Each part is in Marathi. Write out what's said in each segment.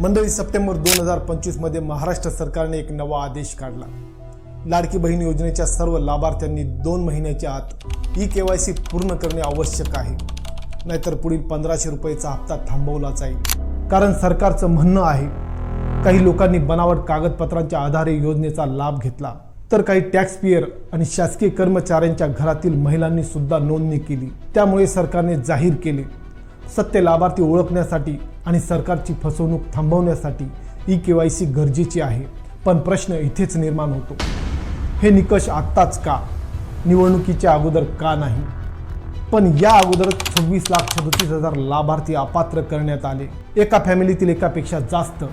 मंडळी सप्टेंबर दोन हजार पंचवीसमध्ये महाराष्ट्र सरकारने एक नवा आदेश काढला. लाडकी बहीण योजनेच्या सर्व लाभार्थ्यांनी दोन महिन्याच्या आत ई के वाय सी पूर्ण करणे आवश्यक आहे. नाहीतर पुढील पंधराशे रुपयेचा हप्ता थांबवला जाईल. कारण सरकारचं म्हणणं आहे काही लोकांनी बनावट कागदपत्रांच्या आधारे योजनेचा लाभ घेतला. तर काही टॅक्स पेयर आणि शासकीय कर्मचाऱ्यांच्या घरातील महिलांनी सुद्धा नोंदणी केली. त्यामुळे सरकारने जाहीर केले. सत्य लाभार्थी ओळखण्यासाठी आणि सरकारची फसवणूक थांबवण्यासाठी ई के वाय सी गरजेची आहे. पण प्रश्न इथेच निर्माण होतो. हे निकष आत्ताच का? निवडणुकीच्या अगोदर का नाही? पण या अगोदर सव्वीस लाख सदतीस हजार लाभार्थी अपात्र करण्यात आले. एका फॅमिलीतील एकापेक्षा जास्त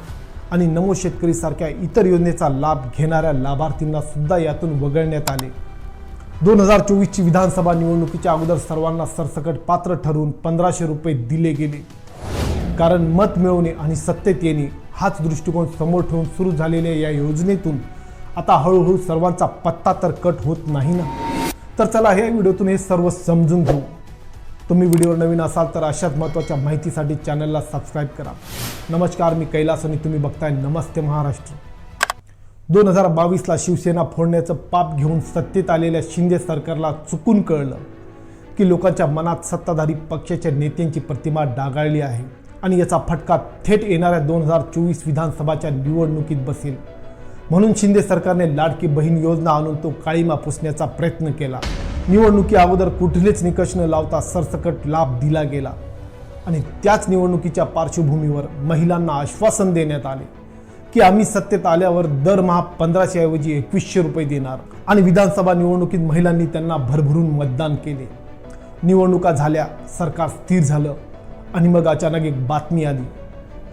आणि नमो शेतकरी सारख्या इतर योजनेचा लाभ घेणाऱ्या लाभार्थींना सुद्धा यातून वगळण्यात आले. दोन हजार चोवीसची विधानसभा निवडणुकीच्या अगोदर सर्वांना सरसकट पात्र ठरवून पंधराशे रुपये दिले गेले. कारण मत मिळवणे आणि सत्तेत येणे हाच दृष्टिकोन समोर ठेवून सुरू झालेल्या या योजनेतून आता हळूहळू सर्वांचा पत्ता तर कट होत नाही ना? तर चला हे व्हिडिओतून हे सर्व समजून घेऊ. तुम्ही व्हिडिओवर नवीन असाल तर अशाच महत्त्वाच्या माहितीसाठी चॅनलला सबस्क्राईब करा. नमस्कार मी कैलास आणि तुम्ही बघताय नमस्ते महाराष्ट्र. दोन हजार बावीसला शिवसेना फोडण्याचं पाप घेऊन सत्तेत आलेल्या शिंदे सरकारला चुकून कळलं की लोकांच्या मनात सत्ताधारी पक्षाच्या नेत्यांची प्रतिमा डागाळली आहे आणि याचा फटका थेट येणाऱ्या दोन हजार चोवीस विधानसभाच्या निवडणुकीत बसेल. म्हणून शिंदे सरकारने लाडकी बहीण योजना आणून तो काळीमा पुसण्याचा प्रयत्न केला. निवडणुकी अगोदर कुठलेच निकष न लावता सरसकट लाभ दिला गेला आणि त्याच निवडणुकीच्या पार्श्वभूमीवर महिलांना आश्वासन देण्यात आले. की आम्ही सत्तेत आल्यावर दरमहा पंधराशे ऐवजी एकवीसशे रुपये देणार. आणि विधानसभा निवडणुकीत महिलांनी त्यांना भरभरून मतदान केले. निवडणुका झाल्या सरकार स्थिर झालं आणि मग अचानक एक बातमी आली.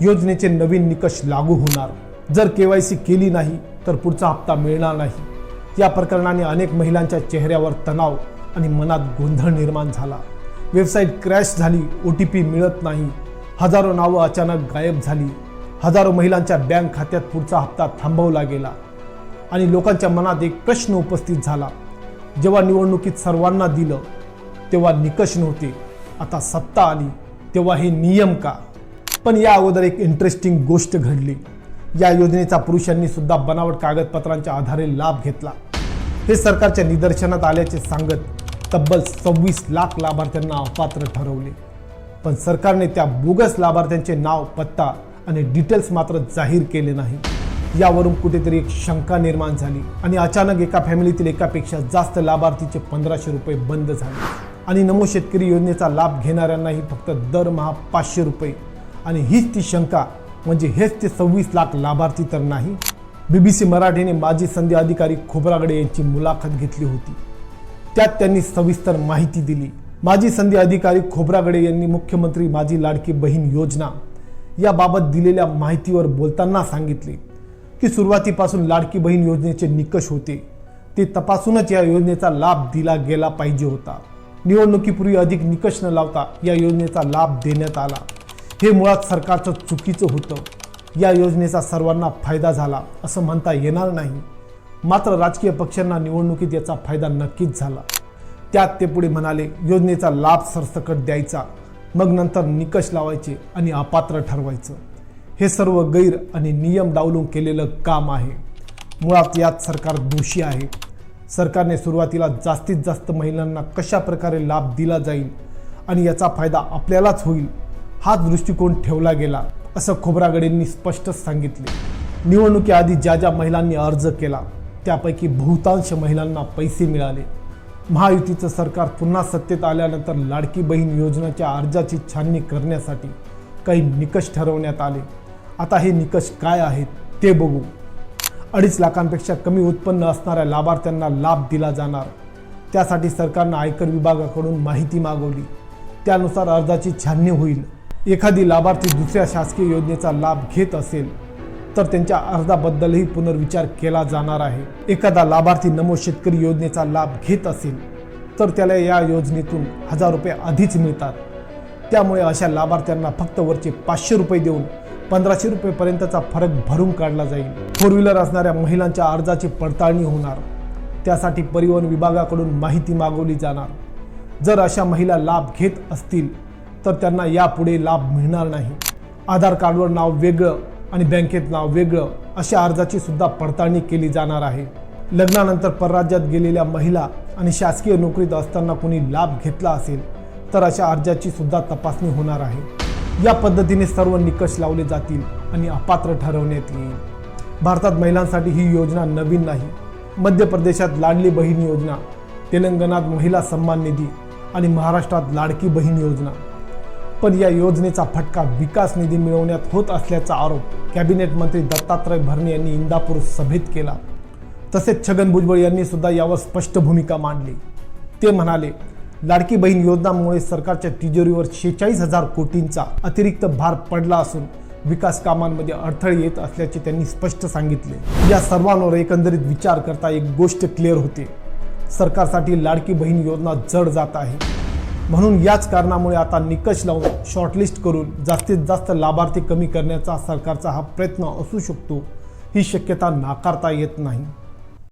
योजनेचे नवीन निकष लागू होणार. जर के वाय सी केली नाही तर पुढचा हप्ता मिळणार नाही. या प्रकरणाने अनेक महिलांच्या चेहऱ्यावर तणाव आणि मनात गोंधळ निर्माण झाला. वेबसाईट क्रॅश झाली ओ टी पी मिळत नाही. हजारो नावं अचानक गायब झाली. हजारो महिलांच्या बँक खात्यात पुढचा हप्ता थांबवला गेला आणि लोकांच्या मनात एक प्रश्न उपस्थित झाला. जेव्हा निवडणुकीत सर्वांना दिलं तेव्हा निकष नव्हते. आता सत्ता आली तेव्हा हे नियम का? पण या अगोदर एक इंटरेस्टिंग गोष्ट घडली. या योजनेचा पुरुषांनी सुद्धा बनावट कागदपत्रांच्या आधारे लाभ घेतला. हे सरकारच्या निदर्शनात आल्याचे सांगत तब्बल सव्वीस लाख लाभार्थ्यांना अपात्र ठरवले. पण सरकारने त्या बोगस लाभार्थ्यांचे नाव पत्ता आणि डिटेल्स मात्र जाहीर केले नाही. यावरून कुठेतरी एक शंका निर्माण झाली आणि अचानक एका फॅमिलीतील एकापेक्षा जास्त लाभार्थीचे पंधराशे रुपये बंद झाले. आणि नमो शेतकरी योजनेचा लाभ घेणाऱ्यांनाही फक्त दरमहा पाचशे रुपये. आणि हीच ती शंका म्हणजे हेच ते सव्वीस लाख लाभार्थी तर नाही. बीबीसी मराठीने माजी संधी अधिकारी खोबरागडे यांची मुलाखत घेतली होती. त्यात त्यांनी सविस्तर माहिती दिली. माजी संधी अधिकारी खोबरागडे यांनी मुख्यमंत्री माझी लाडकी बहीण योजना याबाबत दिलेल्या माहितीवर बोलताना सांगितले की सुरुवातीपासून लाडकी बहीण योजनेचे निकष होते. ते तपासूनच या योजनेचा लाभ दिला गेला पाहिजे होता. निवडणुकीपूर्वी अधिक निकष न लावता या योजनेचा लाभ देण्यात आला. हे मुळात सरकारचं चुकीचं होतं. या योजनेचा सर्वांना फायदा झाला असं म्हणता येणार नाही. मात्र राजकीय पक्षांना निवडणुकीत याचा फायदा नक्कीच झाला. त्यात ते पुढे म्हणाले योजनेचा लाभ सरसकट द्यायचा. मग नंतर निकष लावायचे आणि अपात्र ठरवायचं. हे सर्व गैर आणि नियम डावलून केलेलं काम आहे. मुळात यात सरकार दोषी आहे. सरकारने सुरुवातीला जास्तीत जास्त महिलांना कशा प्रकारे लाभ दिला जाईल आणि याचा फायदा आपल्यालाच होईल हाच दृष्टिकोन ठेवला गेला असं खोबरागडेंनी स्पष्टच सांगितले. निवडणुकीआधी ज्या ज्या महिलांनी अर्ज केला त्यापैकी बहुतांश महिलांना पैसे मिळाले. महायुतीचं सरकार पुन्हा सत्तेत आल्यानंतर लाडकी बहीण योजनेच्या अर्जाची छाननी करण्यासाठी काही निकष ठरवण्यात आले. आता हे निकष काय आहेत ते बघू. अडीच लाखांपेक्षा कमी उत्पन्न असणाऱ्या लाभार्थ्यांना लाभ दिला जाणार. त्यासाठी सरकारनं आयकर विभागाकडून माहिती मागवली. त्यानुसार अर्जाची छाननी होईल. एखादी लाभार्थी दुसऱ्या शासकीय योजनेचा लाभ घेत असेल. तर त्यांच्या अर्जाबद्दलही पुनर्विचार केला जाणार आहे. एखादा लाभार्थी नमो शेतकरी योजनेचा लाभ घेत असेल तर त्याला या योजनेतून हजार रुपये आधीच मिळतात. त्यामुळे अशा लाभार्थ्यांना फक्त वरचे पाचशे रुपये देऊन पंधराशे रुपयेपर्यंतचा फरक भरून काढला जाईल. फोर व्हीलर असणाऱ्या महिलांच्या अर्जाची पडताळणी होणार. त्यासाठी परिवहन विभागाकडून माहिती मागवली जाणार. जर अशा महिला लाभ घेत असतील तर त्यांना यापुढे लाभ मिळणार नाही. आधार कार्डवर नाव वेगळं आणि बँकेत नाव वेगळं अशा अर्जाची सुद्धा पडताळणी केली जाणार आहे. लग्नानंतर परराज्यात गेलेल्या महिला आणि शासकीय नोकरीत असताना कोणी लाभ घेतला असेल तर अशा अर्जाची सुद्धा तपासणी होणार आहे. या पद्धतीने सर्व निकष लावले जातील आणि अपात्र ठरवण्यात येईल. भारतात महिलांसाठी ही योजना नवीन नाही. मध्य प्रदेशात लाडली बहीण योजना तेलंगणात महिला सन्मान निधी आणि महाराष्ट्रात लाडकी बहीण योजना. पण या योजनेचा फटका विकास निधी मिळवण्यात होत असल्याचा आरोप कॅबिनेट मंत्री दत्तात्रय भरणे यांनी इंदापूर सभेत केला. तसेच छगन भुजबळ यांनी सुद्धा यावर स्पष्ट भूमिका मांडली. ते म्हणाले लाडकी बहीण योजनामुळे सरकारच्या तिजोरीवर शेहेचाळीस हजार कोटींचा अतिरिक्त भार पडला असून विकास कामांमध्ये अडथळे येत असल्याचे त्यांनी स्पष्ट सांगितले. या सर्वांवर एकंदरीत विचार करता एक गोष्ट क्लिअर होते. सरकारसाठी लाडकी बहीण योजना जड जात आहे. म्हणून याच कारणामुळे आता निकष लावून शॉर्टलिस्ट करून जास्तीत जास्त लाभार्थी कमी करण्याचा सरकारचा हा प्रयत्न असू शकतो ही शक्यता नाकारता येत नाही.